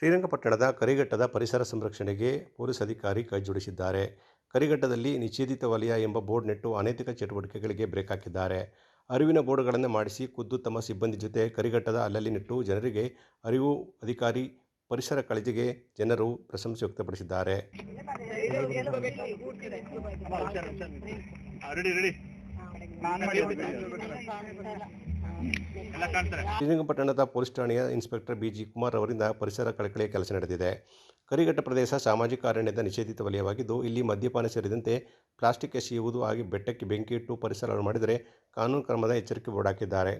ಶ್ರೀರಂಗಪಟ್ಟಣದ ಕರಿಘಟ್ಟದ ಪರಿಸರ ಸಂರಕ್ಷಣೆಗೆ ಪೊಲೀಸ್ ಅಧಿಕಾರಿ ಕೈಜೋಡಿಸಿದ್ದಾರೆ ಕರಿಘಟ್ಟದಲ್ಲಿ ನಿಷೇಧಿತ ವಲಯ ಎಂಬ ಬೋರ್ಡ್ ನೆಟ್ಟು ಅನೈತಿಕ ಚಟುವಟಿಕೆಗಳಿಗೆ ಬ್ರೇಕ್ ಹಾಕಿದ್ದಾರೆ. ಅರಿವಿನ ಬೋರ್ಡ್ಗಳನ್ನು ಮಾಡಿಸಿ ಖುದ್ದು ತಮ್ಮ ಸಿಬ್ಬಂದಿ ಜೊತೆ ಕರಿಘಟ್ಟದ ಅಲ್ಲಲ್ಲಿ ನೆಟ್ಟು ಜನರಿಗೆ ಅರಿವು ಅಧಿಕಾರಿ ಪರಿಸರ ಕಾಳಜಿಗೆ ಜನರು ಪ್ರಶಂಸೆ ವ್ಯಕ್ತಪಡಿಸಿದ್ದಾರೆ. ಶ್ರೀರಂಗಪಟ್ಟಣದ ಪೊಲೀಸ್ ಠಾಣೆಯ ಇನ್ಸ್ಪೆಕ್ಟರ್ ಬಿಜಿ ಕುಮಾರ್ ಅವರಿಂದ ಪರಿಸರ ಕಳಕಳಿಯ ಕೆಲಸ ನಡೆದಿದೆ. ಕರಿಘಟ್ಟ ಪ್ರದೇಶ ಸಾಮಾಜಿಕ ಅರಣ್ಯದ ನಿಷೇಧಿತ ವಲಯವಾಗಿದ್ದು, ಇಲ್ಲಿ ಮದ್ಯಪಾನ ಸೇರಿದಂತೆ ಪ್ಲಾಸ್ಟಿಕ್ ಎಸೆಯುವುದು ಹಾಗೆ ಬೆಟ್ಟಕ್ಕೆ ಬೆಂಕಿ ಇಟ್ಟು ಪರಿಸರ ಮಾಡಿದರೆ ಕಾನೂನು ಕ್ರಮದ ಎಚ್ಚರಿಕೆ ಬೋರ್ಡ್ ಹಾಕಿದ್ದಾರೆ.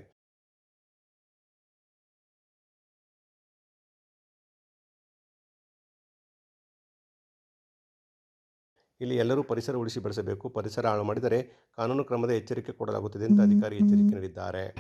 ಇಲ್ಲಿ ಎಲ್ಲರೂ ಪರಿಸರ ಉಳಿಸಿ ಬೆಳೆಸಬೇಕು. ಪರಿಸರ ಹಾಳು ಮಾಡಿದರೆ ಕಾನೂನು ಕ್ರಮದ ಎಚ್ಚರಿಕೆ ಕೊಡಲಾಗುತ್ತದೆ ಅಂತ ಅಧಿಕಾರಿ ಎಚ್ಚರಿಕೆ ನೀಡಿದ್ದಾರೆ.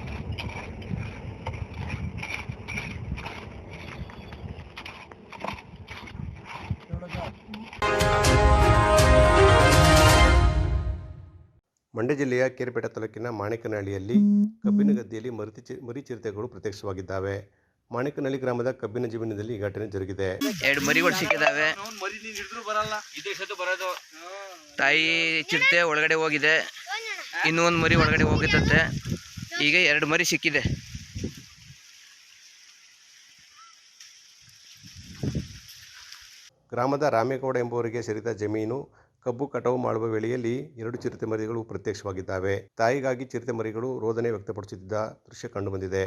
ಮಂಡ್ಯ ಜಿಲ್ಲೆಯ ಕೇರ್ಪೇಟೆ ತಾಲೂಕಿನ ಮಾಣಿಕನಹಳ್ಳಿಯಲ್ಲಿ ಕಬ್ಬಿನ ಗದ್ದೆಯಲ್ಲಿ ಮರಿತಿ ಚಿ- ಮರಿ ಚಿರತೆಗಳು ಪ್ರತ್ಯಕ್ಷವಾಗಿದ್ದಾವೆ. ಮಾಣಿಕನಹಳ್ಳಿ ಗ್ರಾಮದ ಕಬ್ಬಿನ ಜಮೀನಿನಲ್ಲಿ ಈ ಘಟನೆ ಜರುಗಿದೆ. ಎರಡು ಮರಿಗಳು ಸಿಕ್ಕಿದಾವೆ. ತಾಯಿ ಚಿರತೆ ಒಳಗಡೆ ಹೋಗಿದೆ. ಇನ್ನೂ ಒಂದು ಮರಿ ಒಳಗಡೆ ಹೋಗಿತ್ತಂತೆ ಈಗ ಎರಡು ಮರಿ ಸಿಕ್ಕಿದೆ. ಗ್ರಾಮದ ರಾಮೇಗೌಡ ಎಂಬುವರಿಗೆ ಸೇರಿದ ಜಮೀನು ಕಬ್ಬು ಕಟಾವು ಮಾಡುವ ವೇಳೆಯಲ್ಲಿ ಎರಡು ಚಿರತೆ ಮರಿಗಳು ಪ್ರತ್ಯಕ್ಷವಾಗಿದ್ದಾವೆ. ತಾಯಿಗಾಗಿ ಚಿರತೆ ಮರಿಗಳು ರೋದನೆ ವ್ಯಕ್ತಪಡಿಸುತ್ತಿದ್ದ ದೃಶ್ಯ ಕಂಡುಬಂದಿದೆ.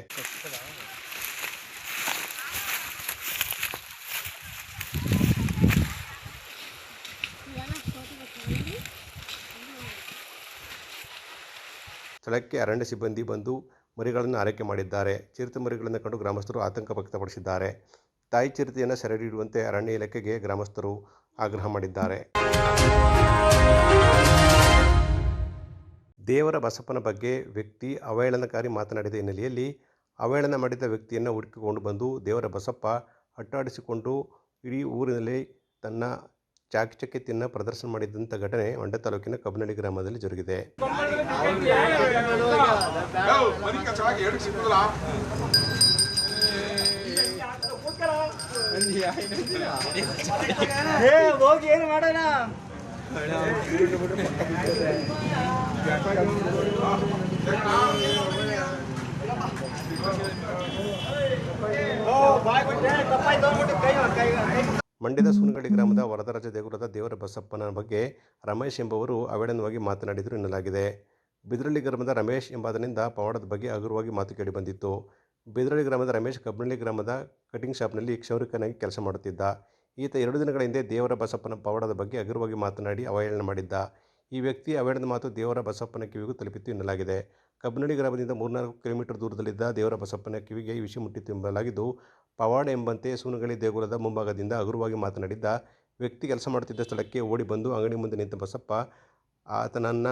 ಸ್ಥಳಕ್ಕೆ ಅರಣ್ಯ ಸಿಬ್ಬಂದಿ ಬಂದು ಮರಿಗಳನ್ನು ಆರೈಕೆ ಮಾಡಿದ್ದಾರೆ. ಚಿರತೆ ಮರಿಗಳನ್ನು ಕಂಡು ಗ್ರಾಮಸ್ಥರು ಆತಂಕ ವ್ಯಕ್ತಪಡಿಸಿದ್ದಾರೆ. ತಾಯಿ ಚಿರತೆಯನ್ನು ಸೆರೆ ಹಿಡಿಯುವಂತೆ ಅರಣ್ಯ ಇಲಾಖೆಗೆ ಗ್ರಾಮಸ್ಥರು ಆಗ್ರಹ ಮಾಡಿದ್ದಾರೆ. ದೇವರ ಬಸಪ್ಪನ ಬಗ್ಗೆ ವ್ಯಕ್ತಿ ಅವಹೇಳನಕಾರಿ ಮಾತನಾಡಿದ ಹಿನ್ನೆಲೆಯಲ್ಲಿ ಅವಹೇಳನ ಮಾಡಿದ ವ್ಯಕ್ತಿಯನ್ನು ಹುಡುಕಿಕೊಂಡು ಬಂದು ದೇವರ ಬಸಪ್ಪ ಅಟ್ಟಾಡಿಸಿಕೊಂಡು ಇಡೀ ಊರಿನಲ್ಲಿ ತನ್ನ ಚಾಕಚಕ್ಯತೆಯನ್ನು ಪ್ರದರ್ಶನ ಮಾಡಿದಂಥ ಘಟನೆ ಮಂಡ್ಯ ತಾಲೂಕಿನ ಕಬ್ಬನಹಳ್ಳಿ ಗ್ರಾಮದಲ್ಲಿ ಜರುಗಿದೆ. ಮರಿ ಮಂಡ್ಯದ ಸುನಗಡಿ ಗ್ರಾಮದ ವರದರಾಜ ದೇಗುಲದ ದೇವರ ಬಸಪ್ಪನ ಬಗ್ಗೆ ರಮೇಶ್ ಎಂಬುವರು ಅವೇಡನವಾಗಿ ಮಾತನಾಡಿದರು ಎನ್ನಲಾಗಿದೆ. ಬಿದ್ರಳ್ಳಿ ಗ್ರಾಮದ ರಮೇಶ್ ಎಂಬಾದನಿಂದ ಪವಾಡದ ಬಗ್ಗೆ ಹಗುರವಾಗಿ ಮಾತು ಕೇಳಿಬಂದಿತ್ತು ಬಿದ್ರಳ್ಳಿ ಗ್ರಾಮದ ರಮೇಶ್ ಕಬ್ಬನಳ್ಳಿ ಗ್ರಾಮದ ಕಟಿಂಗ್ ಶಾಪ್ನಲ್ಲಿ ಕ್ಷೌರಿಕನಾಗಿ ಕೆಲಸ ಮಾಡುತ್ತಿದ್ದ. ಈತ ಎರಡು ದಿನಗಳ ಹಿಂದೆ ದೇವರ ಬಸಪ್ಪನ ಪವಾಡದ ಬಗ್ಗೆ ಹಗುರವಾಗಿ ಮಾತನಾಡಿ ಅವಹೇಳನ ಮಾಡಿದ್ದ. ಈ ವ್ಯಕ್ತಿ ಅವೇಳನ ಮಾತು ದೇವರ ಬಸಪ್ಪನ ಕಿವಿಗೂ ತಲುಪಿತ್ತು ಎನ್ನಲಾಗಿದೆ. ಕಬ್ಬನಳ್ಳಿ ಗ್ರಾಮದಿಂದ ಮೂರ್ನಾಲ್ಕು ಕಿಲೋಮೀಟರ್ ದೂರದಲ್ಲಿದ್ದ ದೇವರ ಬಸಪ್ಪನ ಕಿವಿಗೆ ಮುಟ್ಟಿತ್ತು ಎಂಬಲಾಗಿದ್ದು ಪವಾಡ ಎಂಬಂತೆ ಸೂನಗಳಿ ದೇಗುಲದ ಮುಂಭಾಗದಿಂದ ಹಗುರವಾಗಿ ಮಾತನಾಡಿದ್ದ ವ್ಯಕ್ತಿ ಕೆಲಸ ಮಾಡುತ್ತಿದ್ದ ಸ್ಥಳಕ್ಕೆ ಓಡಿ ಬಂದು ಅಂಗಡಿ ಮುಂದೆ ನಿಂತ ಬಸಪ್ಪ ಆತನನ್ನು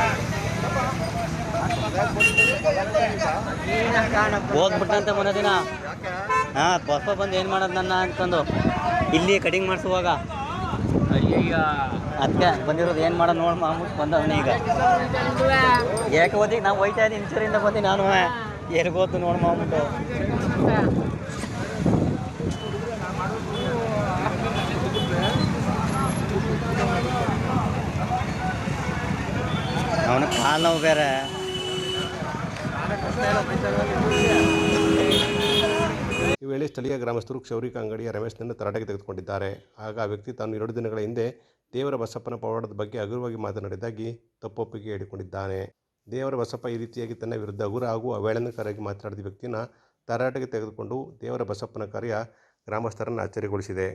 ಹೋಗ್ಬಿಟ್ಟಂತೆ ಮೊನ್ನೆ ದಿನ. ಹಾ ಬಸ್ಪ ಬಂದು ಏನು ಮಾಡೋದು ನನ್ನ ಅನ್ಕೊಂಡು. ಇಲ್ಲಿ ಕಟಿಂಗ್ ಮಾಡಿಸುವಾಗ. ಅದಕ್ಕೆ ಬಂದಿರೋದು ಏನು ಮಾಡೋದ್ ನೋಡಿ ಮಾಡ್ಬಿಟ್ಟು ಬಂದವನೇ ಈಗ. ಯಾಕೆ ಓದಿ ನಾವು ಹೋಯ್ತಾ ಇದ್ದೀನಿ ಇಂಚರಿಂದ ಬಂದು ನಾನು. ಎರಗೋದು ನೋಡಿ ಮಾಡ್ಬಿಟ್ಟು ಅವನ ಕಾಲು ನೋವು ಬೇರೆ. ಈ ವೇಳೆ ಸ್ಥಳೀಯ ಗ್ರಾಮಸ್ಥರು ಕ್ಷೌರಿಕ ಅಂಗಡಿಯ ರಮೇಶ್ನನ್ನು ತರಾಟೆಗೆ ತೆಗೆದುಕೊಂಡಿದ್ದಾರೆ. ಆಗ ಆ ವ್ಯಕ್ತಿ ತಾನು ಎರಡು ದಿನಗಳ ಹಿಂದೆ ದೇವರ ಬಸಪ್ಪನ ಪವಾಡದ ಬಗ್ಗೆ ಹಗುರವಾಗಿ ಮಾತನಾಡಿದಾಗಿ ತಪ್ಪೊಪ್ಪಿಗೆ ಹೇಳಿಕೊಂಡಿದ್ದಾನೆ. ದೇವರ ಬಸಪ್ಪ ಈ ರೀತಿಯಾಗಿ ತನ್ನ ವಿರುದ್ಧ ಹಗುರ ಹಾಗೂ ಅವೇಳನಕಾರಿಯಾಗಿ ಮಾತನಾಡಿದ ವ್ಯಕ್ತಿನ ತರಾಟೆಗೆ ತೆಗೆದುಕೊಂಡು ದೇವರ ಬಸಪ್ಪನ ಕಾರ್ಯ ಗ್ರಾಮಸ್ಥರನ್ನು ಅಚ್ಚರಿಗೊಳಿಸಿದೆ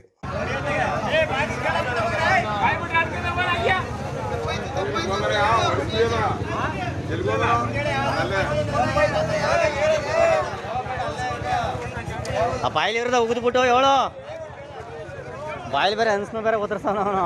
ಆ ಬಾಯಿಲಿ ಇರೋದ ಉಗಿದ್ಬಿಟ್ಟು ಹೇಳು ಬಾಯಿಲಿ ಬೇರೆ ಅನ್ಸ್ನ ಬೇರೆ ಒತ್ತರ್ಸವನ ಅವನು.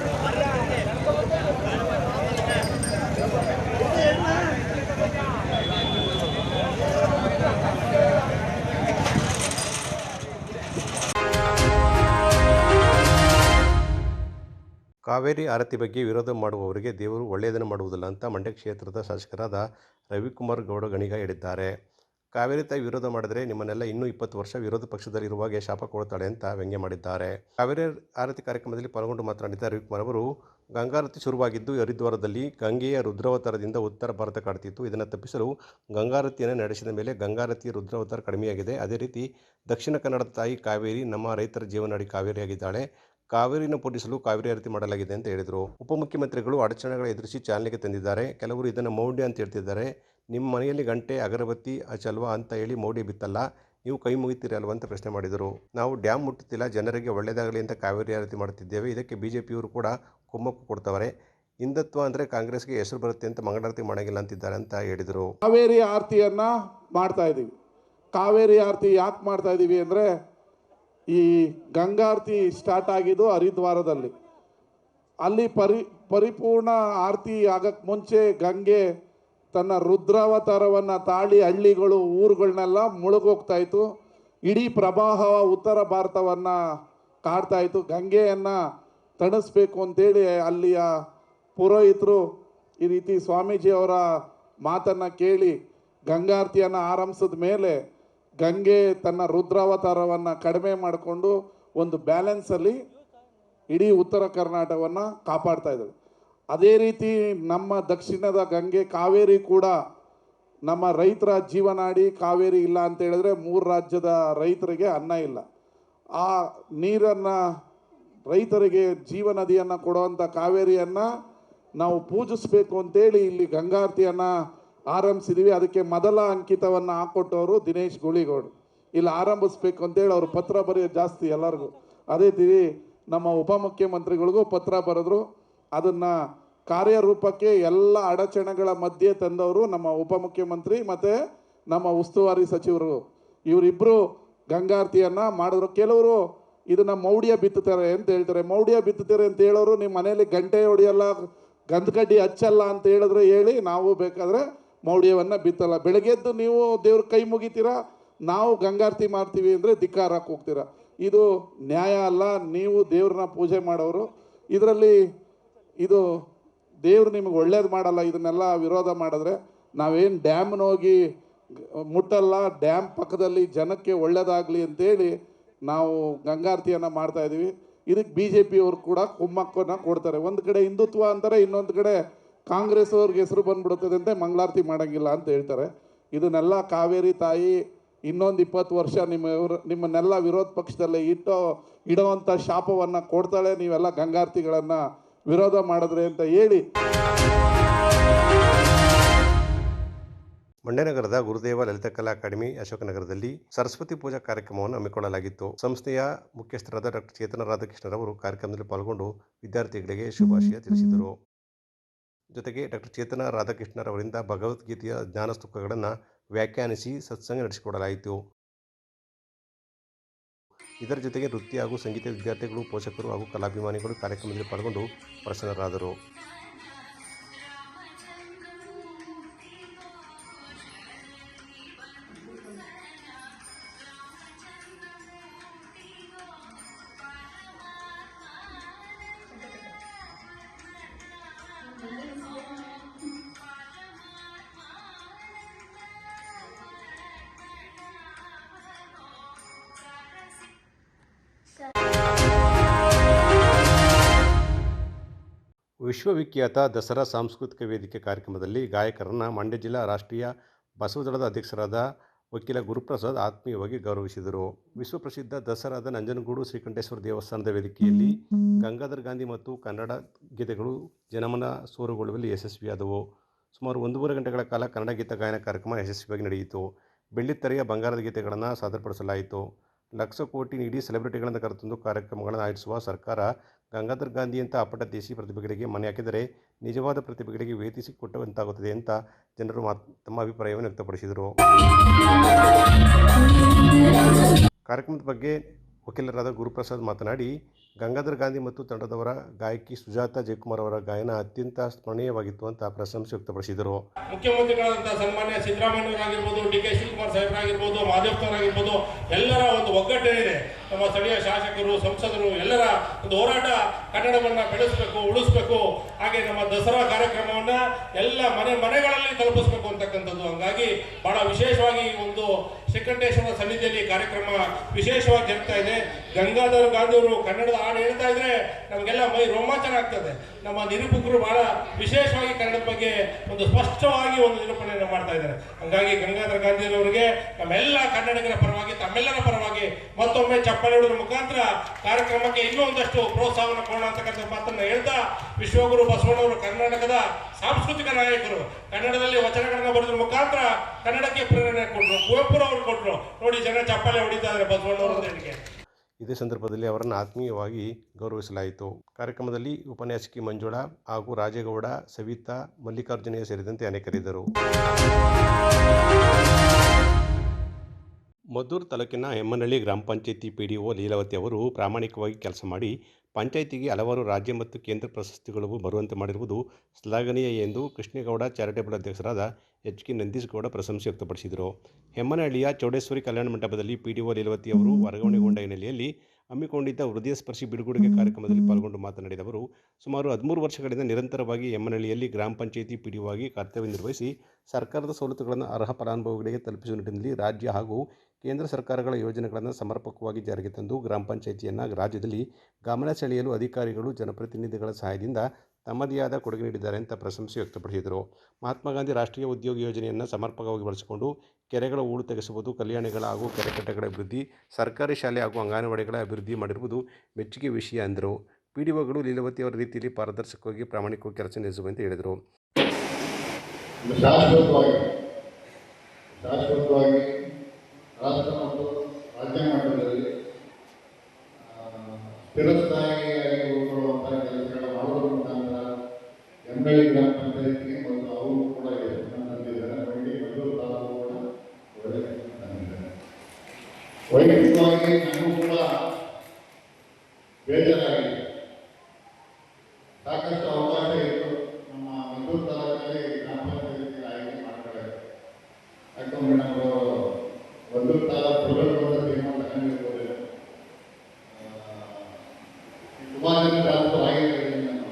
ಕಾವೇರಿ ಆರತಿ ಬಗ್ಗೆ ವಿರೋಧ ಮಾಡುವವರಿಗೆ ದೇವರು ಒಳ್ಳೆಯದನ್ನು ಮಾಡುವುದಿಲ್ಲ ಅಂತ ಮಂಡ್ಯ ಕ್ಷೇತ್ರದ ಶಾಸಕರಾದ ರವಿಕುಮಾರ್ ಗೌಡ ಗಣಿಗ ಹೇಳಿದ್ದಾರೆ. ಕಾವೇರಿ ತಾಯಿ ವಿರೋಧ ಮಾಡಿದರೆ ನಿಮ್ಮನ್ನೆಲ್ಲ ಇನ್ನೂ ಇಪ್ಪತ್ತು ವರ್ಷ ವಿರೋಧ ಪಕ್ಷದಲ್ಲಿರುವಾಗೆ ಶಾಪ ಕೊಡ್ತಾಳೆ ಅಂತ ವ್ಯಂಗ್ಯ ಮಾಡಿದ್ದಾರೆ. ಕಾವೇರಿ ಆರತಿ ಕಾರ್ಯಕ್ರಮದಲ್ಲಿ ಪಾಲ್ಗೊಂಡು ಮಾತನಾಡಿದ ರವಿಕುಮಾರ್ ಅವರು, ಗಂಗಾರತಿ ಶುರುವಾಗಿದ್ದು ಹರಿದ್ವಾರದಲ್ಲಿ ಗಂಗೆಯ ರುದ್ರಾವತಾರದಿಂದ ಉತ್ತರ ಭಾರತ ಕಾಡ್ತಿತ್ತು. ಇದನ್ನು ತಪ್ಪಿಸಲು ಗಂಗಾರತಿಯನ್ನು ನಡೆಸಿದ ಮೇಲೆ ಗಂಗಾರತಿಯ ರುದ್ರಾವತಾರ ಕಡಿಮೆಯಾಗಿದೆ. ಅದೇ ರೀತಿ ದಕ್ಷಿಣ ಕನ್ನಡದ ತಾಯಿ ಕಾವೇರಿ ನಮ್ಮ ರೈತರ ಜೀವನಾಡಿ ಕಾವೇರಿಯಾಗಿದ್ದಾಳೆ. ಕಾವೇರಿನ ಪೂಜಿಸಲು ಕಾವೇರಿ ಆರತಿ ಮಾಡಲಾಗಿದೆ ಅಂತ ಹೇಳಿದರು. ಉಪಮುಖ್ಯಮಂತ್ರಿಗಳು ಅಡಚಣೆಗಳ ಎದುರಿಸಿ ಚಾಲನೆಗೆ ತಂದಿದ್ದಾರೆ. ಕೆಲವರು ಇದನ್ನು ಮೌಢ್ಯ ಅಂತ ಹೇಳ್ತಿದ್ದಾರೆ. ನಿಮ್ಮ ಮನೆಯಲ್ಲಿ ಗಂಟೆ, ಅಗರಬತ್ತಿ, ಅಚಲ್ವಾ ಅಂತ ಹೇಳಿ ಮೌಢ್ಯ ಬಿತ್ತಲ್ಲ, ನೀವು ಕೈ ಮುಗಿತೀರಿ ಅಲ್ವಾ ಅಂತ ಪ್ರಶ್ನೆ ಮಾಡಿದರು. ನಾವು ಡ್ಯಾಮ್ ಮುಟ್ಟುತ್ತಿಲ್ಲ, ಜನರಿಗೆ ಒಳ್ಳೆಯದಾಗಲಿ ಅಂತ ಕಾವೇರಿ ಆರತಿ ಮಾಡುತ್ತಿದ್ದೇವೆ. ಇದಕ್ಕೆ ಬಿ ಜೆ ಪಿಯವರು ಕೂಡ ಕುಮ್ಮಕ್ಕು ಕೊಡ್ತವರೆ. ಹಿಂದುತ್ವ ಅಂದರೆ ಕಾಂಗ್ರೆಸ್ಗೆ ಹೆಸರು ಬರುತ್ತೆ ಅಂತ ಮಂಗಳಾರತಿ ಮಾಡಂಗಿಲ್ಲ ಅಂತಿದ್ದಾರೆ ಅಂತ ಹೇಳಿದರು. ಕಾವೇರಿ ಆರತಿಯನ್ನು ಮಾಡ್ತಾ ಇದ್ದೀವಿ ಕಾವೇರಿ ಆರತಿ ಯಾಕೆ ಮಾಡ್ತಾ ಇದ್ದೀವಿ ಅಂದರೆ ಈ ಗಂಗಾರತಿ ಸ್ಟಾರ್ಟ್ ಆಗಿದ್ದು ಹರಿದ್ವಾರದಲ್ಲಿ. ಅಲ್ಲಿ ಪರಿ, ಪರಿಪೂರ್ಣ ಆರತಿ ಆಗಕ್ಕೆ ಮುಂಚೆ ಗಂಗೆ ತನ್ನ ರುದ್ರಾವತಾರವನ್ನು ತಾಳಿ ಹಳ್ಳಿಗಳು ಊರುಗಳನ್ನೆಲ್ಲ ಮುಳುಗೋಗ್ತಾ ಇತ್ತು. ಇಡೀ ಪ್ರವಾಹ ಉತ್ತರ ಭಾರತವನ್ನು ಕಾಡ್ತಾ ಇತ್ತು. ಗಂಗೆಯನ್ನು ತಣಿಸ್ಬೇಕು ಅಂತೇಳಿ ಅಲ್ಲಿಯ ಪುರೋಹಿತರು ಈ ರೀತಿ ಸ್ವಾಮೀಜಿಯವರ ಮಾತನ್ನು ಕೇಳಿ ಗಂಗಾರತಿಯನ್ನು ಆರಂಭಿಸಿದ ಮೇಲೆ ಗಂಗೆ ತನ್ನ ರುದ್ರಾವತಾರವನ್ನು ಕಡಿಮೆ ಮಾಡಿಕೊಂಡು ಒಂದು ಬ್ಯಾಲೆನ್ಸಲ್ಲಿ ಇಡೀ ಉತ್ತರ ಕರ್ನಾಟಕವನ್ನು ಕಾಪಾಡ್ತಾ ಇದ್ದಾರೆ. ಅದೇ ರೀತಿ ನಮ್ಮ ದಕ್ಷಿಣದ ಗಂಗೆ ಕಾವೇರಿ ಕೂಡ ನಮ್ಮ ರೈತರ ಜೀವನಾಡಿ ಕಾವೇರಿ ಇಲ್ಲ ಅಂತ ಹೇಳಿದ್ರೆ ಮೂರು ರಾಜ್ಯದ ರೈತರಿಗೆ ಅನ್ನ ಇಲ್ಲ. ಆ ನೀರನ್ನು ರೈತರಿಗೆ ಜೀವ ನದಿಯನ್ನು ಕೊಡುವಂಥ ಕಾವೇರಿಯನ್ನು ನಾವು ಪೂಜಿಸ್ಬೇಕು ಅಂತೇಳಿ ಇಲ್ಲಿ ಗಂಗಾರತಿಯನ್ನು ಆರಂಭಿಸಿದ್ದೀವಿ ಅದಕ್ಕೆ ಮೊದಲ ಅಂಕಿತವನ್ನು ಹಾಕೊಟ್ಟವರು ದಿನೇಶ್ ಗುಳಿಗೌಡ್. ಇಲ್ಲಿ ಆರಂಭಿಸ್ಬೇಕು ಅಂತೇಳಿ ಅವರು ಪತ್ರ ಬರೆಯೋದು ಜಾಸ್ತಿ ಎಲ್ಲರಿಗೂ. ಅದೇ ರೀತಿ ನಮ್ಮ ಉಪಮುಖ್ಯಮಂತ್ರಿಗಳಿಗೂ ಪತ್ರ ಬರೆದ್ರು. ಅದನ್ನು ಕಾರ್ಯರೂಪಕ್ಕೆ ಎಲ್ಲ ಅಡಚಣೆಗಳ ಮಧ್ಯೆ ತಂದವರು ನಮ್ಮ ಉಪಮುಖ್ಯಮಂತ್ರಿ ಮತ್ತು ನಮ್ಮ ಉಸ್ತುವಾರಿ ಸಚಿವರು. ಇವರಿಬ್ಬರು ಗಂಗಾರತಿಯನ್ನು ಮಾಡಿದ್ರು. ಕೆಲವರು ಇದನ್ನು ಮೌಢ್ಯ ಬಿತ್ತುತ್ತಾರೆ ಅಂತ ಹೇಳ್ತಾರೆ. ಮೌಢ್ಯ ಬಿತ್ತುತ್ತಾರೆ ಅಂತ ಹೇಳೋರು ನಿಮ್ಮ ಮನೇಲಿ ಗಂಟೆ ಹೊಡಿಯಲ್ಲ ಗಂಧಕಡ್ಡಿ ಹಚ್ಚಲ್ಲ ಅಂತ ಹೇಳಿದ್ರೆ ಹೇಳಿ ನಾವು ಬೇಕಾದರೆ ಮೌಢ್ಯವನ್ನು ಬಿತ್ತಲ್ಲ. ಬೆಳಗ್ಗೆದ್ದು ನೀವು ದೇವ್ರ ಕೈ ಮುಗಿತೀರಾ? ನಾವು ಗಂಗಾರತಿ ಮಾಡ್ತೀವಿ ಅಂದರೆ ಧಿಕ್ಕಾರಕ್ಕೆ ಹೋಗ್ತೀರಾ? ಇದು ನ್ಯಾಯ ಅಲ್ಲ, ನೀವು ದೇವ್ರನ್ನ ಪೂಜೆ ಮಾಡೋರು. ಇದರಲ್ಲಿ ಇದು ದೇವ್ರು ನಿಮಗೆ ಒಳ್ಳೇದು ಮಾಡಲ್ಲ, ಇದನ್ನೆಲ್ಲ ವಿರೋಧ ಮಾಡಿದ್ರೆ ನಾವೇನು ಡ್ಯಾಮ್ನ ಹೋಗಿ ಮುಟ್ಟಲ್ಲ, ಡ್ಯಾಮ್ ಪಕ್ಕದಲ್ಲಿ ಜನಕ್ಕೆ ಒಳ್ಳೇದಾಗಲಿ ಅಂತೇಳಿ ನಾವು ಗಂಗಾರತಿಯನ್ನು ಮಾಡ್ತಾ ಇದ್ದೀವಿ ಇದಕ್ಕೆ ಬಿ ಜೆ ಪಿಯವರು ಕೂಡ ಕುಮ್ಮಕ್ಕನ್ನು ಕೊಡ್ತಾರೆ. ಒಂದು ಕಡೆ ಹಿಂದುತ್ವ ಅಂತಾರೆ, ಇನ್ನೊಂದು ಕಡೆ ಕಾಂಗ್ರೆಸ್ ಅವ್ರಿಗೆ ಹೆಸರು ಬಂದ್ಬಿಡುತ್ತದೆ ಅಂತ ಮಂಗಳಾರತಿ ಮಾಡೋಂಗಿಲ್ಲ ಅಂತ ಹೇಳ್ತಾರೆ. ಇದನ್ನೆಲ್ಲ ಕಾವೇರಿ ತಾಯಿ ಇನ್ನೊಂದು ಇಪ್ಪತ್ತು ವರ್ಷ ನಿಮ್ಮ ನಿಮ್ಮನ್ನೆಲ್ಲ ವಿರೋಧ ಪಕ್ಷದಲ್ಲೇ ಇಟ್ಟೋ ಇಡೋವಂಥ ಶಾಪವನ್ನು ಕೊಡ್ತಾಳೆ, ನೀವೆಲ್ಲ ಗಂಗಾರ್ತಿಗಳನ್ನು ವಿರೋಧ ಮಾಡಿದ್ರೆ ಅಂತ ಹೇಳಿ. ಮಂಡ್ಯನಗರದ ಗುರುದೇವ ಲಲಿತ ಕಲಾ ಅಕಾಡೆಮಿ ಅಶೋಕನಗರದಲ್ಲಿ ಸರಸ್ವತಿ ಪೂಜಾ ಕಾರ್ಯಕ್ರಮವನ್ನು ಹಮ್ಮಿಕೊಳ್ಳಲಾಗಿತ್ತು. ಸಂಸ್ಥೆಯ ಮುಖ್ಯಸ್ಥರಾದ ಡಾಕ್ಟರ್ ಚೇತನ ರಾಧಾಕೃಷ್ಣರವರು ಕಾರ್ಯಕ್ರಮದಲ್ಲಿ ಪಾಲ್ಗೊಂಡು ವಿದ್ಯಾರ್ಥಿಗಳಿಗೆ ಶುಭಾಶಯ ತಿಳಿಸಿದರು. ಜೊತೆಗೆ ಡಾಕ್ಟರ್ ಚೇತನ ರಾಧಾಕೃಷ್ಣರವರಿಂದ ಭಗವದ್ಗೀತೆಯ ಜ್ಞಾನ ಸ್ತುಕಗಳನ್ನು ವ್ಯಾಖ್ಯಾನಿಸಿ ಸತ್ಸಂಗ ನಡೆಸಿಕೊಡಲಾಯಿತು. ಇದರ ಜೊತೆಗೆ ನೃತ್ಯ ಹಾಗೂ ಸಂಗೀತ ವಿದ್ಯಾರ್ಥಿಗಳು, ಪೋಷಕರು ಹಾಗೂ ಕಲಾಭಿಮಾನಿಗಳು ಕಾರ್ಯಕ್ರಮದಲ್ಲಿ ಪಾಲ್ಗೊಂಡು ಪ್ರಸನ್ನರಾದರು. ವಿಶ್ವವಿಖ್ಯಾತ ದಸರಾ ಸಾಂಸ್ಕೃತಿಕ ವೇದಿಕೆ ಕಾರ್ಯಕ್ರಮದಲ್ಲಿ ಗಾಯಕರನ್ನು ಮಂಡ್ಯ ಜಿಲ್ಲಾ ರಾಷ್ಟ್ರೀಯ ಬಸವದಳದ ಅಧ್ಯಕ್ಷರಾದ ವಕೀಲ ಗುರುಪ್ರಸಾದ್ ಆತ್ಮೀಯವಾಗಿ ಗೌರವಿಸಿದರು. ವಿಶ್ವಪ್ರಸಿದ್ಧ ದಸರಾದ ನಂಜನಗೂಡು ಶ್ರೀಕಂಠೇಶ್ವರ ದೇವಸ್ಥಾನದ ವೇದಿಕೆಯಲ್ಲಿ ಗಂಗಾಧರ್ ಗಾಂಧಿ ಮತ್ತು ಕನ್ನಡ ಗೀತೆಗಳು ಜನಮನ ಸೂರುಗೊಳ್ಳುವಲ್ಲಿ ಯಶಸ್ವಿಯಾದವು. ಸುಮಾರು ಒಂದೂವರೆ ಗಂಟೆಗಳ ಕಾಲ ಕನ್ನಡ ಗೀತ ಗಾಯನ ಕಾರ್ಯಕ್ರಮ ಯಶಸ್ವಿಯಾಗಿ ನಡೆಯಿತು. ಬೆಳ್ಳಿತ್ತರೆಯ ಬಂಗಾರದ ಗೀತೆಗಳನ್ನು ಸಾದರಪಡಿಸಲಾಯಿತು. ಲಕ್ಷ ಕೋಟಿ ನೀಡಿ ಸೆಲೆಬ್ರಿಟಿಗಳನ್ನು ಕರೆತಂದು ಕಾರ್ಯಕ್ರಮಗಳನ್ನು ಆಯೋಜಿಸುವ ಸರ್ಕಾರ ಗಂಗಾಧರ್ ಗಾಂಧಿಯಂಥ ಅಪಟ ದೇಶಿ ಪ್ರತಿಭೆಗಳಿಗೆ ಮನೆ ಹಾಕಿದರೆ ನಿಜವಾದ ಪ್ರತಿಭೆಗಳಿಗೆ ವೇದಿಸಿ ಕೊಟ್ಟವಂತಾಗುತ್ತದೆ ಅಂತ ಜನರು ತಮ್ಮ ಅಭಿಪ್ರಾಯವನ್ನು ವ್ಯಕ್ತಪಡಿಸಿದರು. ಕಾರ್ಯಕ್ರಮದ ಬಗ್ಗೆ ವಕೀಲರಾದ ಗುರುಪ್ರಸಾದ್ ಮಾತನಾಡಿ ಗಂಗಾಧರ್ ಗಾಂಧಿ ಮತ್ತು ತಂಡದವರ ಗಾಯಕಿ ಸುಜಾತ ಜಯಕುಮಾರ್ ಅವರ ಗಾಯನ ಅತ್ಯಂತ ಸ್ಮರಣೀಯವಾಗಿತ್ತು ಅಂತ ಪ್ರಶಂಸೆ ವ್ಯಕ್ತಪಡಿಸಿದರು. ಮುಖ್ಯಮಂತ್ರಿಗಳಾದಂತಹ ಸನ್ಮಾನ್ಯ ಸಿದ್ದರಾಮಯ್ಯವರಾಗಿರ್ಬೋದು ಡಿ ಕೆ ಶಿವಕುಮಾರ್ ಸಾಹೇಬರಾಗಿರ್ಬೋದು ಮಾದೇವರಾಗಿರ್ಬೋದು ಎಲ್ಲರ ಒಂದು ಒಗ್ಗಟ್ಟೇನಿದೆ. ನಮ್ಮ ಸ್ಥಳೀಯ ಶಾಸಕರು, ಸಂಸದರು ಎಲ್ಲರ ಒಂದು ಹೋರಾಟ ಕನ್ನಡವನ್ನು ಬೆಳೆಸಬೇಕು, ಉಳಿಸ್ಬೇಕು. ಹಾಗೆ ನಮ್ಮ ದಸರಾ ಕಾರ್ಯಕ್ರಮವನ್ನ ಎಲ್ಲ ಮನೆ ಮನೆಗಳಲ್ಲಿ ತಲುಪಿಸ್ಬೇಕು ಅಂತಕ್ಕಂಥದ್ದು. ಹಂಗಾಗಿ ಬಹಳ ವಿಶೇಷವಾಗಿ ಒಂದು ಶ್ರೀಕಂಠೇಶ್ವರ ಸನ್ನಿಧಿಯಲ್ಲಿ ಕಾರ್ಯಕ್ರಮ ವಿಶೇಷವಾಗಿ ಜರುಗ್ತಾ ಇದೆ. ಗಂಗಾಧರ್ ಗಾಂಧಿಯವರು ಕನ್ನಡದ ಹಾಡು ಹೇಳ್ತಾ ಇದ್ರೆ ನಮಗೆಲ್ಲ ಮೈ ರೋಮಾಂಚನ ಆಗ್ತದೆ. ನಮ್ಮ ನಿರೂಪಕರು ಬಹಳ ವಿಶೇಷವಾಗಿ ಕನ್ನಡದ ಬಗ್ಗೆ ಒಂದು ಸ್ಪಷ್ಟವಾಗಿ ಒಂದು ನಿರೂಪಣೆಯನ್ನು ಮಾಡ್ತಾ ಇದ್ದಾರೆ. ಹಂಗಾಗಿ ಗಂಗಾಧರ್ ಗಾಂಧಿಯವರಿಗೆ ನಮ್ಮೆಲ್ಲ ಕನ್ನಡಿಗರ ಪರವಾಗಿ, ತಮ್ಮೆಲ್ಲರ ಪರವಾಗಿ ಮತ್ತೊಮ್ಮೆ ಚಪ್ಪಾಳೆ ಹೊಡೆದ್ರ ಮುಖಾಂತರ ಕಾರ್ಯಕ್ರಮಕ್ಕೆ ಇನ್ನೂ ಒಂದಷ್ಟು ಪ್ರೋತ್ಸಾಹವನ್ನು ಕೊಡೋಣ ಮಾತನ್ನ ಹೇಳ್ತಾ ವಿಶ್ವಗುರು ಬಸವಣ್ಣವರು ಕರ್ನಾಟಕದ ಸಾಂಸ್ಕೃತಿಕ ನಾಯಕರು. ಕನ್ನಡದಲ್ಲಿ ವಚನಗಳನ್ನ ಬರೆದ್ರ ಮುಖಾಂತರ ಕನ್ನಡಕ್ಕೆ ಪ್ರೇರಣೆ ಕೊಟ್ಟರು ಕುವೆಂಪುರವರು ಕೊಟ್ಟರು ನೋಡಿ ಜನ ಚಪ್ಪಾಳೆ ಹೊಡಿತಾ ಇದ್ದಾರೆ ಬಸವಣ್ಣವರು ಹೇಳಿಕೆ ಇದೇ ಸಂದರ್ಭದಲ್ಲಿ ಅವರನ್ನು ಆತ್ಮೀಯವಾಗಿ ಗೌರವಿಸಲಾಯಿತು. ಕಾರ್ಯಕ್ರಮದಲ್ಲಿ ಉಪನ್ಯಾಸಕಿ ಮಂಜುಳಾ ಹಾಗೂ ರಾಜೇಗೌಡ, ಸವಿತಾ, ಮಲ್ಲಿಕಾರ್ಜುನಯ್ಯ ಸೇರಿದಂತೆ ಅನೇಕರಿದ್ದರು. ಮದ್ದೂರು ತಾಲೂಕಿನ ಹೆಮ್ಮನಹಳ್ಳಿ ಗ್ರಾಮ panchayat P D O Leelavathi ಅವರು ಪ್ರಾಮಾಣಿಕವಾಗಿ ಕೆಲಸ ಮಾಡಿ ಪಂಚಾಯಿತಿಗೆ ಹಲವಾರು ರಾಜ್ಯ ಮತ್ತು ಕೇಂದ್ರ ಪ್ರಶಸ್ತಿಗಳು ಬರುವಂತೆ ಮಾಡಿರುವುದು ಶ್ಲಾಘನೀಯ ಎಂದು ಕೃಷ್ಣೇಗೌಡ ಚಾರಿಟೇಬಲ್ ಅಧ್ಯಕ್ಷರಾದ ಎಚ್ ಕೆ ನಂದೀಶ್ ಗೌಡ ಪ್ರಶಂಸೆ ವ್ಯಕ್ತಪಡಿಸಿದರು. ಹೆಮ್ಮನಹಳ್ಳಿಯ ಚೌಡೇಶ್ವರಿ ಕಲ್ಯಾಣ ಮಂಟಪದಲ್ಲಿ ಪಿ ಡಿ ಒ ಲೀಲಾವತಿ ಅವರು ವರ್ಗಾವಣೆಗೊಂಡ ಹಿನ್ನೆಲೆಯಲ್ಲಿ ಹಮ್ಮಿಕೊಂಡಿದ್ದ ಹೃದಯ ಸ್ಪರ್ಶಿ ಬಿಡುಗಡೆಗೆ ಕಾರ್ಯಕ್ರಮದಲ್ಲಿ ಪಾಲ್ಗೊಂಡು ಮಾತನಾಡಿದ ಅವರು, ಸುಮಾರು ಹದಿಮೂರು ವರ್ಷಗಳಿಂದ ನಿರಂತರವಾಗಿ ಹೆಮ್ಮನಹಳ್ಳಿಯಲ್ಲಿ ಗ್ರಾಮ ಪಂಚಾಯಿತಿ ಪಿ ಡಿ ಒ ಆಗಿ ಕರ್ತವ್ಯ ನಿರ್ವಹಿಸಿ ಸರ್ಕಾರದ ಸವಲತ್ತುಗಳನ್ನು ಅರ್ಹ ಫಲಾನುಭವಿಗಳಿಗೆ ತಲುಪಿಸುವ ನಿಟ್ಟಿನಲ್ಲಿ ರಾಜ್ಯ ಹಾಗೂ ಕೇಂದ್ರ ಸರ್ಕಾರಗಳ ಯೋಜನೆಗಳನ್ನು ಸಮರ್ಪಕವಾಗಿ ಜಾರಿಗೆ ತಂದು ಗ್ರಾಮ ಪಂಚಾಯಿತಿಯನ್ನು ರಾಜ್ಯದಲ್ಲಿ ಗಮನ ಸೆಳೆಯಲು ಅಧಿಕಾರಿಗಳು, ಜನಪ್ರತಿನಿಧಿಗಳ ಸಹಾಯದಿಂದ ತಮ್ಮದೇ ಆದ ಕೊಡುಗೆ ನೀಡಿದ್ದಾರೆ ಅಂತ ಪ್ರಶಂಸೆ ವ್ಯಕ್ತಪಡಿಸಿದರು. ಮಹಾತ್ಮ ಗಾಂಧಿ ರಾಷ್ಟ್ರೀಯ ಉದ್ಯೋಗ ಯೋಜನೆಯನ್ನು ಸಮರ್ಪಕವಾಗಿ ಬಳಸಿಕೊಂಡು ಕೆರೆಗಳ ಹೂಳು ತೆಗೆಸುವುದು, ಕಲ್ಯಾಣಿಗಳ ಹಾಗೂ ಕೆರೆಕಟ್ಟೆಗಳ ಅಭಿವೃದ್ಧಿ, ಸರ್ಕಾರಿ ಶಾಲೆ ಹಾಗೂ ಅಂಗನವಾಡಿಗಳ ಅಭಿವೃದ್ಧಿ ಮಾಡಿರುವುದು ಮೆಚ್ಚುಗೆ ವಿಷಯ ಎಂದರು. ಪಿ ಡಿ ಒಗಳು ಲೀಲಾವತಿ ಅವರ ರೀತಿಯಲ್ಲಿ ಪಾರದರ್ಶಕವಾಗಿ ಪ್ರಾಮಾಣಿಕವಾಗಿ ಕೆಲಸ ನಿರ್ವಹಿಸುವಂತೆ ಹೇಳಿದರು. ರಾಷ್ಟ್ರ ಮತ್ತು ರಾಜ್ಯ ಮಟ್ಟದಲ್ಲಿ ಸ್ಥಿರಸ್ಥಾಯಿಯಾಗಿ ಉಳ್ಕೊಳ್ಳುವಂಥ ಕೆಲಸಗಳ ಮಾಡೋದ್ರ ಮುಖಾಂತರ ಎಮ್ಮೆಳಿ ಗ್ರಾಮ ಪಂಚಾಯತಿಗೆ ಮತ್ತು ಅವರು ಕೂಡ ಯಶಸ್ಸನ್ನು ತಂದಿದ್ದಾರೆ ಅವರಿಗೆ ಮದ್ದೂರು ತಾಲೂಕು ಕೂಡ ಒಳ್ಳೆಯ ಯಶಸ್ಸನ್ನು ತಂದಿದ್ದಾರೆ ವೈಯಕ್ತಿಕವಾಗಿ ನನಗೂ ಕೂಡ ಬೇಜಾರಾಗಿದೆ ಸಾಕಷ್ಟು ಅವಕಾಶ ಇತ್ತು ನಮ್ಮ ಮದ್ದೂರು ತಾಲೂಕಲ್ಲಿ ಗ್ರಾಮ ಪಂಚಾಯತಿ ಆಯ್ಕೆ ಮಾಡ್ತಾರೆ ಯಾಕಂದ್ರೆ ನಾವು ಮದ್ದೂರು ತಾಲೂಕು ಪ್ರಬಲವಾದ ತೀರ್ಮಾನ ತಗೊಂಡಿರ್ಬೋದು ಸುಮಾರು ಜನ ಟ್ರಾನ್ಸ್ಫರ್ ಆಗಿರ್ತೀವಿ ನಾನು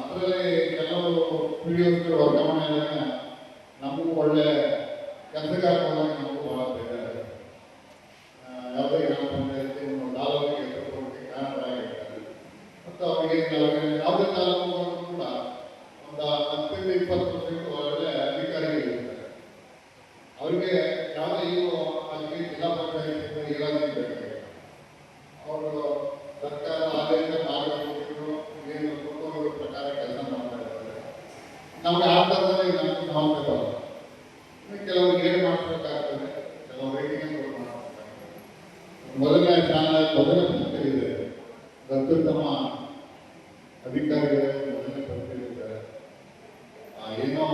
ಅದರಲ್ಲಿ ಕೆಲವು ಪೀಡಿಯೋಸ್ಗಳು ವರ್ಗಾವಣೆ ಆದಾಗ ನಮಗೂ ಒಳ್ಳೆ ಕೆಲಸಗಾರರಾಗಿ ನಮಗೂ ಭಾಳ ಬೇಜಾರು ಯಾವುದೇ ಗ್ರಾಮ ಪಂಚಾಯತಿ ಒಂದು ತಾಲೂಕಿಗೆ ಹೆಸರು ಕೊಡೋಕ್ಕೆ ಕಾರಣರಾಗಿರ್ತಾರೆ ಮತ್ತು ಅವರಿಗೆ ನಾವು ಯಾವುದೇ ತಾಲೂಕು ಕೂಡ ಒಂದು ಹತ್ತರಿಂದ ಇಪ್ಪತ್ತು ಪರ್ಸೆಂಟ್ ಒಳ್ಳೆ ಅಧಿಕಾರಿಗಳಿರ್ತಾರೆ ಅವರಿಗೆ ಯಾವುದೇ ಈಗ ಅಲ್ಲಿ ಜಿಲ್ಲಾ ಪಂಚಾಯತ್ ಇರೋದೇ ಬೇಕಾಗಿಲ್ಲ ಅವರು ಸರ್ಕಾರ ಆಡಳಿತ ಮಾರ್ಗಸೂಚಿಗಳು ಏನು ಪ್ರೋಟೋಕಾಲ್ ಪ್ರಕಾರ ಕೆಲಸ ಮಾಡ್ತಾ ಇರ್ತಾರೆ ನಮಗೆ ಆ ಥರದಲ್ಲಿ ನಮಗೆ ನಾವು ಇನ್ನು ಕೆಲವರಿಗೆ ಏನು ಮಾಡಬೇಕಾಗ್ತದೆ ಕೆಲವರು ಏನು ಮಾಡಬೇಕಾಗ್ತದೆ. ಮೊದಲನೇ ಸ್ಥಾನ ಮೊದಲನೇ ಪಂಕ್ತಿ ಇದೆ ಅತ್ಯುತ್ತಮ ಅಧಿಕಾರಿಗಳು ಮೊದಲನೇ ಪಂಕ್ತಿಯಲ್ಲಿದ್ದಾರೆ ಆ ಏನೋ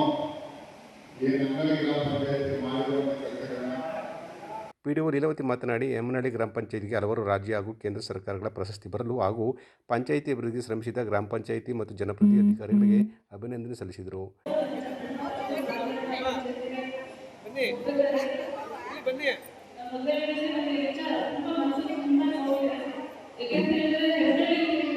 ಏನು ಎಮ್ಮೆಲ್ಯೆ ಗ್ರಾಮ ಪಂಚಾಯತಿ ಮಾಡಿರುವಂಥ ಕೆಲಸಗಳನ್ನ ಪಿ ಡಿ ಒ ಲೀಲಾವತಿ ಮಾತನಾಡಿ ಎಮ್ಮನಹಳ್ಳಿ ಗ್ರಾಮ ಪಂಚಾಯಿತಿಗೆ ಹಲವಾರು ರಾಜ್ಯ ಹಾಗೂ ಕೇಂದ್ರ ಸರ್ಕಾರಗಳ ಪ್ರಶಸ್ತಿ ಬರಲು ಹಾಗೂ ಪಂಚಾಯಿತಿ ಅಭಿವೃದ್ಧಿ ಶ್ರಮಿಸಿದ ಗ್ರಾಮ ಪಂಚಾಯಿತಿ ಮತ್ತು ಜನಪ್ರತಿನಿಧಿ ಅಧಿಕಾರಿಗಳಿಗೆ ಅಭಿನಂದನೆ ಸಲ್ಲಿಸಿದರು. ಹೆಸರಿಗಿಂತ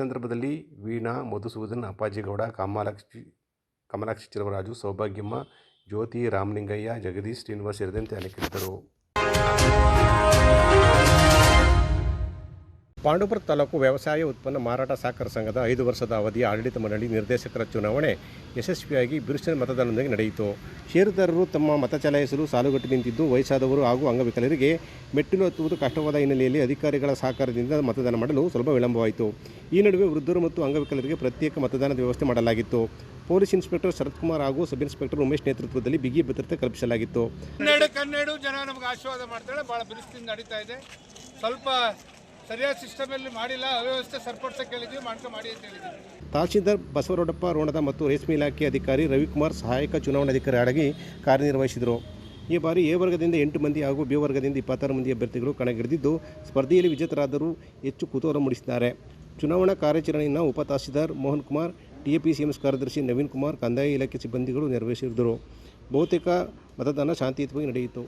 ಸಂದರ್ಭದಲ್ಲಿ ವೀಣಾ ಮಧುಸೂದನ್ ಅಪ್ಪಾಜಿಗೌಡ ಕಮಲಾಕ್ಷಿ ಕಮಲಾಕ್ಷಿ ಚಿರವರಾಜು ಸೌಭಾಗ್ಯಮ್ಮ ಜ್ಯೋತಿ ರಾಮಲಿಂಗಯ್ಯ ಜಗದೀಶ್ ಶ್ರೀನಿವಾಸ್ ಸೇರಿದಂತೆ ಅನೇಕರಿದ್ದರು. ಪಾಂಡುಪುರ ತಾಲೂಕು ವ್ಯವಸಾಯ ಉತ್ಪನ್ನ ಮಾರಾಟ ಸಹಕಾರ ಸಂಘದ ಐದು ವರ್ಷದ ಅವಧಿಯ ಆಡಳಿತ ಮಂಡಳಿ ನಿರ್ದೇಶಕರ ಚುನಾವಣೆ ಯಶಸ್ವಿಯಾಗಿ ಬಿರುಸಿನ ಮತದಾನದೊಂದಿಗೆ ನಡೆಯಿತು. ಷೇರುದಾರರು ತಮ್ಮ ಮತ ಚಲಾಯಿಸಲು ಸಾಲುಗಟ್ಟಿ ನಿಂತಿದ್ದು, ವಯಸ್ಸಾದವರು ಹಾಗೂ ಅಂಗವಿಕಲರಿಗೆ ಮೆಟ್ಟಿಲು ಹತ್ತುವುದು ಕಷ್ಟವಾದ ಹಿನ್ನೆಲೆಯಲ್ಲಿ ಅಧಿಕಾರಿಗಳ ಸಹಕಾರದಿಂದ ಮತದಾನ ಮಾಡಲು ಸ್ವಲ್ಪ ವಿಳಂಬವಾಯಿತು. ಈ ನಡುವೆ ವೃದ್ಧರು ಮತ್ತು ಅಂಗವಿಕಲರಿಗೆ ಪ್ರತ್ಯೇಕ ಮತದಾನದ ವ್ಯವಸ್ಥೆ ಮಾಡಲಾಗಿತ್ತು. ಪೊಲೀಸ್ ಇನ್ಸ್ಪೆಕ್ಟರ್ ಶರತ್ ಕುಮಾರ್ ಹಾಗೂ ಸಬ್ ಇನ್ಸ್ಪೆಕ್ಟರ್ ಉಮೇಶ್ ನೇತೃತ್ವದಲ್ಲಿ ಬಿಗಿ ಭದ್ರತೆ ಕಲ್ಪಿಸಲಾಗಿತ್ತು. ಕನ್ನಡ ಕನ್ನಡ ಜನ ನಮಗೆ ಆಶೀರ್ವಾದ ಮಾಡ್ತಾಳೆ ಬಹಳ ಬಿರುಸಿನಿಂದ ನಡೀತಾ ಇದೆ. ಸ್ವಲ್ಪ ಸರಿಯಾದ ಸಿಸ್ಟಮಲ್ಲಿ ಮಾಡಿಲ್ಲ ಅವ್ಯವಸ್ಥೆ ಸರಿಪಡಿಸೋಕೆ ಹೇಳಿದ್ವಿ ಮಾಡ್ಕೊ ಮಾಡಿ ಅಂತ ಹೇಳಿದ್ವಿ. ತಹಶೀಲ್ದಾರ್ ಬಸವರೊಡಪ್ಪ ರೋಣದ ಮತ್ತು ರೇಷ್ಮೆ ಇಲಾಖೆ ಅಧಿಕಾರಿ ರವಿಕುಮಾರ್ ಸಹಾಯಕ ಚುನಾವಣಾಧಿಕಾರಿಯಾಗಿ ಕಾರ್ಯನಿರ್ವಹಿಸಿದರು. ಈ ಬಾರಿ ಎ ವರ್ಗದಿಂದ ಎಂಟು ಮಂದಿ ಹಾಗೂ ಬಿ ವರ್ಗದಿಂದ ಇಪ್ಪತ್ತಾರು ಮಂದಿ ಅಭ್ಯರ್ಥಿಗಳು ಕಣಗಿಳಿದಿದ್ದು ಸ್ಪರ್ಧೆಯಲ್ಲಿ ವಿಜೇತರಾದರೂ ಹೆಚ್ಚು ಕುತೂಹಲ ಮೂಡಿಸಿದ್ದಾರೆ. ಚುನಾವಣಾ ಕಾರ್ಯಾಚರಣೆಯನ್ನು ಉಪ ತಹಶೀಲ್ದಾರ್ ಮೋಹನ್ ಕುಮಾರ್ ಟಿಎಪಿಸಿಎಂಎಸ್ ಕಾರ್ಯದರ್ಶಿ ನವೀನ್ ಕುಮಾರ್ ಕಂದಾಯ ಇಲಾಖೆ ಸಿಬ್ಬಂದಿಗಳು ನೆರವೇರಿಸಿದರು ಬಹುತೇಕ ಮತದಾನ ಶಾಂತಿಯುತವಾಗಿ ನಡೆಯಿತು.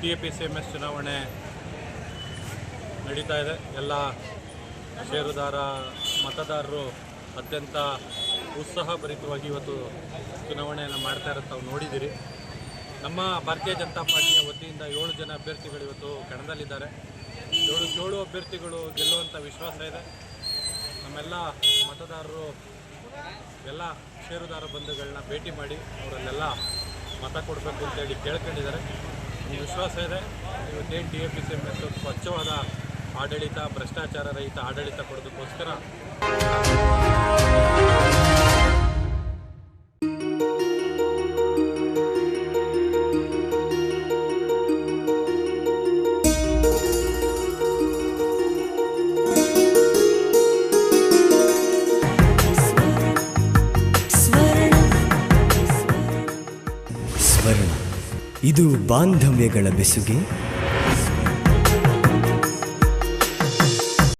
T A P C M S ಚುನಾವಣೆ ನಡೀತಾ ಇದೆ. ಎಲ್ಲ ಷೇರುದಾರ, ಮತದಾರರು ಅತ್ಯಂತ ಉತ್ಸಾಹಭರಿತವಾಗಿ ಇವತ್ತು ಚುನಾವಣೆಯನ್ನು ಮಾಡ್ತಾ ಇರೋದು ತಾವು ನೋಡಿದ್ದೀರಿ. ನಮ್ಮ ಭಾರತೀಯ ಜನತಾ ಪಾರ್ಟಿಯ ವತಿಯಿಂದ ಏಳು ಜನ ಅಭ್ಯರ್ಥಿಗಳು ಇವತ್ತು ಕಣದಲ್ಲಿದ್ದಾರೆ. ಏಳು ಏಳು ಅಭ್ಯರ್ಥಿಗಳು ಗೆಲ್ಲುವಂಥ ವಿಶ್ವಾಸ ಇದೆ. ನಮ್ಮೆಲ್ಲ ಮತದಾರರು, ಎಲ್ಲ ಷೇರುದಾರ ಬಂಧುಗಳನ್ನ ಭೇಟಿ ಮಾಡಿ ಅವರಲ್ಲೆಲ್ಲ ಮತ ಕೊಡಬೇಕು ಅಂತೇಳಿ ಕೇಳ್ಕೊಂಡಿದ್ದಾರೆ. ಈ ವಿಶ್ವಾಸ ಇದೆ. ಇವತ್ತೇನು T A P C M ಸ್ವಚ್ಛವಾದ ಆಡಳಿತ ಭ್ರಷ್ಟಾಚಾರ ರಹಿತ ಆಡಳಿತ ಕೊಡೋದಕ್ಕೋಸ್ಕರ. ಇದು ಬಾಂಧವ್ಯಗಳ ಬೆಸುಗೆ.